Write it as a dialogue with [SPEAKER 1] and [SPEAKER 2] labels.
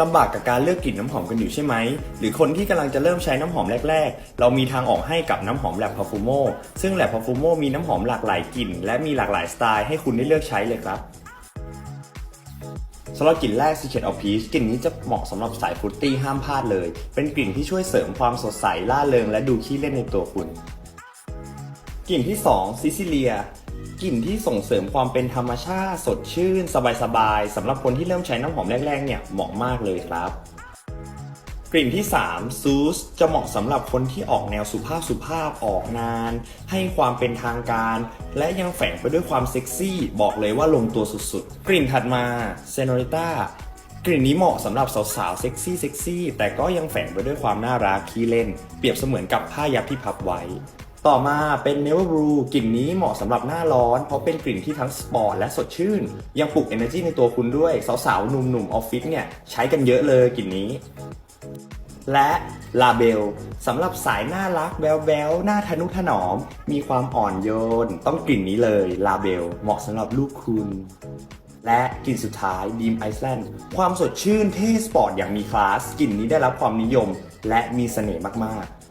[SPEAKER 1] ลำบากกับการเลือกกลิ่นน้ำหอมกันอยู่ใช่ไหม หรือคนที่กำลังจะเริ่มใช้น้ำหอมแรก ๆ เรามีทางออกให้กับน้ำหอมแลบพาฟูโมซึ่งแลบพาฟูโมมีน้ำหอมหลากหลายกลิ่น และมีหลากหลายสไตล์ให้คุณได้เลือกใช้เลยครับสำหรับกลิ่นแรก Secret of Peach กลิ่นนี้จะเหมาะสำหรับสายฟรุตตี้ห้ามพลาดเลย เป็นกลิ่นที่ช่วยเสริมความสดใสล่าเริงและดูขี้เล่นในตัวคุณ กลิ่นที่ 2 ซิซิเลีย กลิ่นที่ส่งเสริมความเป็นธรรมชาติ สดชื่น สบายๆสำหรับคนที่เริ่มใช้น้ำหอมแรกๆเนี่ยเหมาะมากเลยครับ กลิ่นที่ 3 ซูสจะเหมาะสำหรับคนที่ออกแนวสุภาพสุภาพออกนาน ให้ความเป็นทางการ และยังแฝงไปด้วยความเซ็กซี่ บอกเลยว่าลงตัวสุดๆ กลิ่นถัดมาเซโนริต้ากลิ่นนี้เหมาะสำหรับสาวๆเซ็กซี่เซ็กซี่แต่ก็ยังแฝงไปด้วยความน่ารักขี้เล่น เปรียบเสมือนกับผ้ายับที่พับไว้ ต่อมาเป็น Never Blue กลิ่นนี้เหมาะสำหรับหน้าร้อน เพราะเป็นกลิ่นที่ทั้งสปอร์ตและสดชื่น ยังปลุก energy ในตัวคุณด้วย สาวๆ หนุ่มๆ ออฟฟิศเนี่ย ใช้กันเยอะเลยกลิ่นนี้ และลาเบลสำหรับสายน่ารักแบลๆหน้าทะนุถนอม มีความอ่อนโยน ต้องกลิ่นนี้เลยลาเบลเหมาะสำหรับลูกคุณ และกลิ่นสุดท้ายดีมไอซ์แลนด์ความสดชื่นเท่สปอร์ตอย่างมีคลาสกลิ่นนี้ได้รับความนิยม และมีเสน่ห์มากๆ